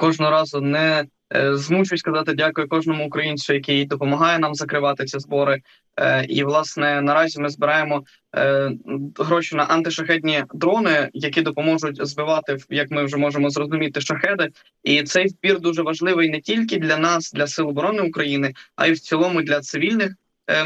кожного разу не е, змушуюсь сказати дякую кожному українцю, який допомагає нам закривати ці збори. Е, І власне наразі ми збираємо е, гроші на антишахедні дрони, які допоможуть збивати, як ми вже можемо зрозуміти, шахеди. І цей збір дуже важливий не тільки для нас, для сил оборони України, а й в цілому для цивільних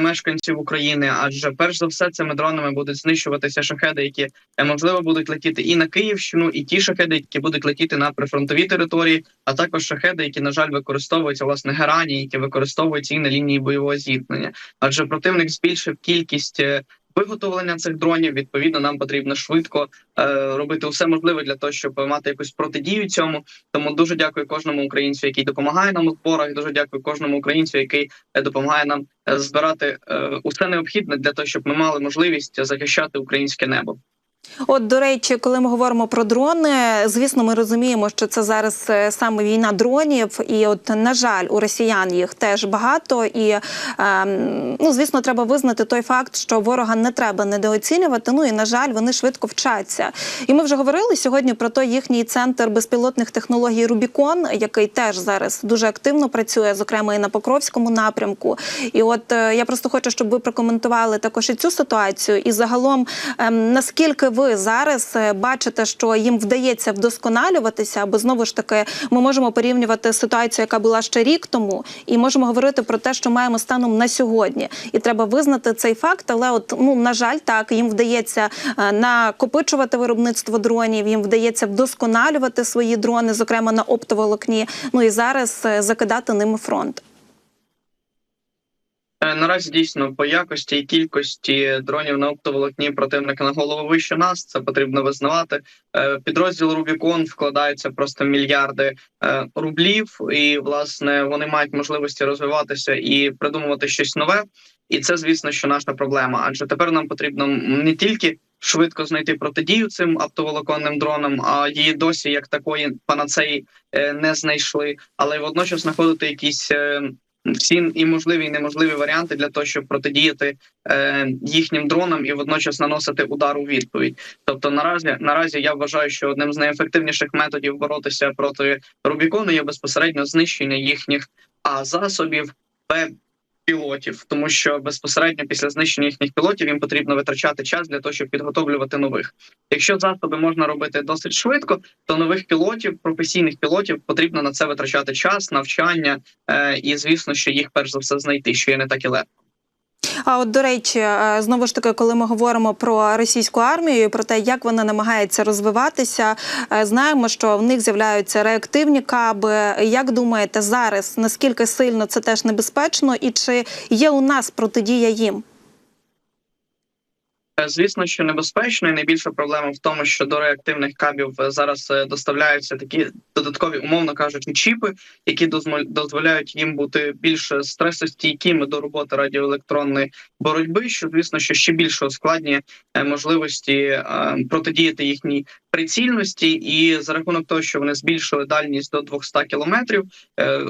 мешканців України. Адже перш за все цими дронами будуть знищуватися шахеди, які е, можливо будуть летіти і на Київщину, і ті шахеди, які будуть летіти на прифронтові території, а також шахеди, які на жаль використовуються власне герані, які використовуються і на лінії бойового зіткнення. Адже противник збільшив кількість. Виготовлення цих дронів відповідно нам потрібно швидко е, робити все можливе для того, щоб мати якусь протидію цьому. Тому дуже дякую кожному українцю, який допомагає нам у зборах. Дуже дякую кожному українцю, який е, допомагає нам е, збирати е, усе необхідне для того, щоб ми мали можливість захищати українське небо. От, до речі, коли ми говоримо про дрони, звісно, ми розуміємо, що це зараз е, саме війна дронів, і от на жаль, у росіян їх теж багато. І ем, ну, звісно, треба визнати той факт, що ворога не треба недооцінювати. Ну і на жаль, вони швидко вчаться. І ми вже говорили сьогодні про той їхній центр безпілотних технологій Рубікон, який теж зараз дуже активно працює, зокрема і на Покровському напрямку. І от е, я просто хочу, щоб ви прокоментували також і цю ситуацію, і загалом ем, наскільки ви зараз е, бачите, що їм вдається вдосконалюватися, або знову ж таки ми можемо порівнювати ситуацію, яка була ще рік тому, і можемо говорити про те, що маємо станом на сьогодні. І треба визнати цей факт. Але от ну на жаль, так їм вдається е, накопичувати виробництво дронів, їм вдається вдосконалювати свої дрони, зокрема на оптоволокні. Ну і зараз е, закидати ними фронт. Е, Наразі дійсно по якості і кількості дронів на оптоволокні противника на голову вище нас. Це потрібно визнавати. Е, Підрозділ Рубікон вкладається просто мільярди е, рублів, і власне вони мають можливості розвиватися і придумувати щось нове. І це, звісно, що наша проблема. Адже тепер нам потрібно не тільки швидко знайти протидію цим оптоволоконним дронам, а її досі як такої панацеї не знайшли, але й водночас знаходити якісь. Всі і можливі, і неможливі варіанти для того, щоб протидіяти е, їхнім дронам і водночас наносити удар у відповідь. Тобто, наразі наразі я вважаю, що одним з найефективніших методів боротися проти Рубікону є безпосередньо знищення їхніх а засобів б пілотів, тому що безпосередньо після знищення їхніх пілотів їм потрібно витрачати час для того, щоб підготовлювати нових. Якщо засоби можна робити досить швидко, то нових пілотів, професійних пілотів, потрібно на це витрачати час, навчання е, і звісно, що їх перш за все знайти, що є не так і легко. А от до речі, е, знову ж таки, коли ми говоримо про російську армію, про те, як вона намагається розвиватися, е, знаємо, що в них з'являються реактивні каби. Як думаєте, зараз наскільки сильно це теж небезпечно, і чи є у нас протидія їм? Е, Звісно, що небезпечно, і найбільша проблема в тому, що до реактивних кабів е, зараз е, доставляються такі додаткові, умовно кажучи, чіпи, які дозволяють їм бути більш стресостійкими до роботи радіоелектронної боротьби, що звісно, що ще більше ускладнює можливості протидіяти їхній прицільності, і за рахунок того, що вони збільшили дальність до 200 кілометрів,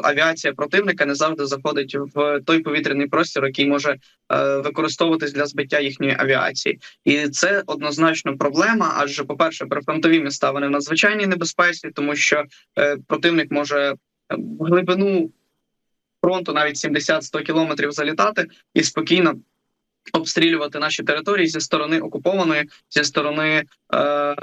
авіація противника не завжди заходить в той повітряний простір, який може використовуватись для збиття їхньої авіації, і це однозначно проблема. Адже, по перше, прифронтові міста вони надзвичайно небезпечні, тому що е, противник може е, в глибину фронту навіть 70-100 кілометрів залітати і спокійно. Обстрілювати наші території зі сторони окупованої, зі сторони е,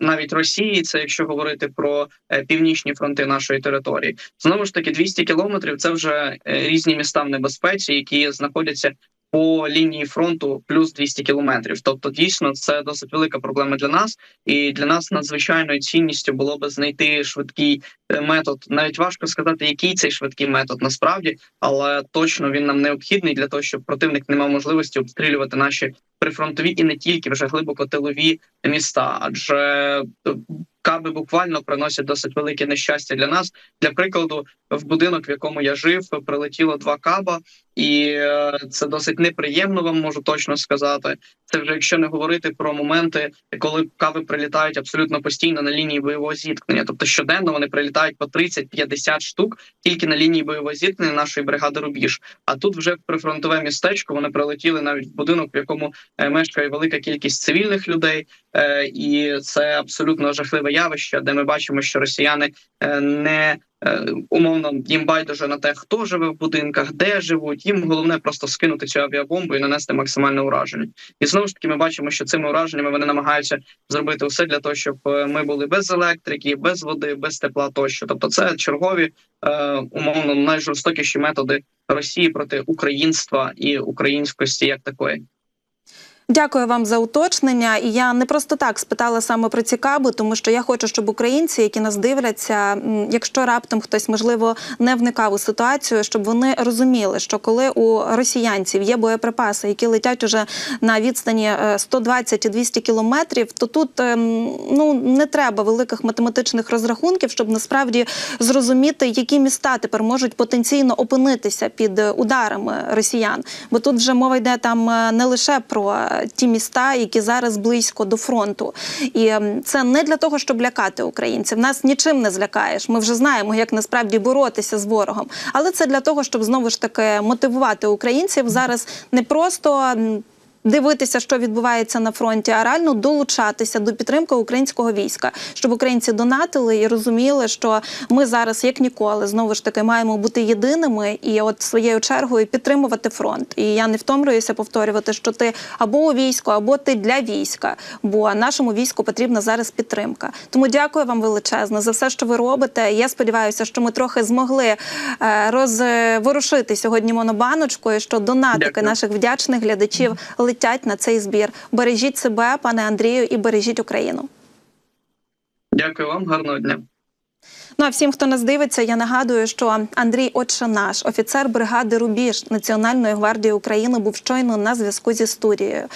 навіть Росії, це якщо говорити про е, північні фронти нашої території, знову ж таки 200 кілометрів. Це вже е, різні міста в небезпеці, які знаходяться по лінії фронту плюс 200 кілометрів. Тобто, дійсно, це досить велика проблема для нас, і для нас надзвичайною цінністю було би знайти швидкий е, метод. Навіть важко сказати, який цей швидкий метод насправді, але точно він нам необхідний для того, щоб противник не мав можливості обстрілювати наші прифронтові і не тільки вже глибоко тилові міста, адже е, каби буквально приносять досить велике нещастя для нас. Для прикладу, в будинок, в якому я жив, прилетіло два каба, і е, це досить неприємно. Вам можу точно сказати. Це вже якщо не говорити про моменти, коли кави прилітають абсолютно постійно на лінії бойового зіткнення. Тобто щоденно вони прилітають по 30-50 штук тільки на лінії бойового зіткнення нашої бригади Рубіж. А тут вже в прифронтове містечко вони прилетіли навіть в будинок, в якому е, мешкає велика кількість цивільних людей, і це абсолютно жахливе явище, де ми бачимо, що росіяни е, не е, умовно їм байдуже на те, хто живе в будинках, де живуть. Їм головне просто скинути цю авіабомбу і нанести максимальне ураження. І знову ж таки, ми бачимо, що цими ураженнями вони намагаються зробити все для того, щоб е, ми були без електрики, без води, без тепла тощо. Тобто, це чергові е, умовно найжорстокіші методи Росії проти українства і українськості як такої. Дякую вам за уточнення. І я не просто так спитала саме про ці каби, тому що я хочу, щоб українці, які нас дивляться, якщо раптом хтось можливо не вникав у ситуацію, щоб вони розуміли, що коли у росіянців є боєприпаси, які летять уже на відстані е, 120 і 200 кілометрів, то тут ем, ну не треба великих математичних розрахунків, щоб насправді зрозуміти, які міста тепер можуть потенційно опинитися під е, ударами росіян. Бо тут вже мова йде там е, не лише про е, ті міста, які зараз близько до фронту. І ем, це не для того, щоб лякати українців. Нас нічим не злякаєш. Ми вже знаємо, як насправді боротися з ворогом. Але це для того, щоб знову ж таки мотивувати українців зараз не просто. Дивитися, що відбувається на фронті, а реально долучатися до підтримки українського війська, щоб українці донатили і розуміли, що ми зараз, як ніколи, знову ж таки маємо бути єдиними і, от своєю чергою, підтримувати фронт. І я не втомлююся повторювати, що ти або у війську, або ти для війська. Бо нашому війську потрібна зараз підтримка. Тому дякую вам величезно за все, що ви робите. Я сподіваюся, що ми трохи змогли е, розворушити сьогодні монобаночкою, що донатики Дякую. наших вдячних глядачів летять на цей збір. Бережіть себе, пане Андрію, і бережіть Україну. Дякую вам, гарного дня. Ну а всім, хто нас дивиться, я нагадую, що Андрій Отшанаш, офіцер бригади Рубіж Національної гвардії України, був щойно на зв'язку зі студією.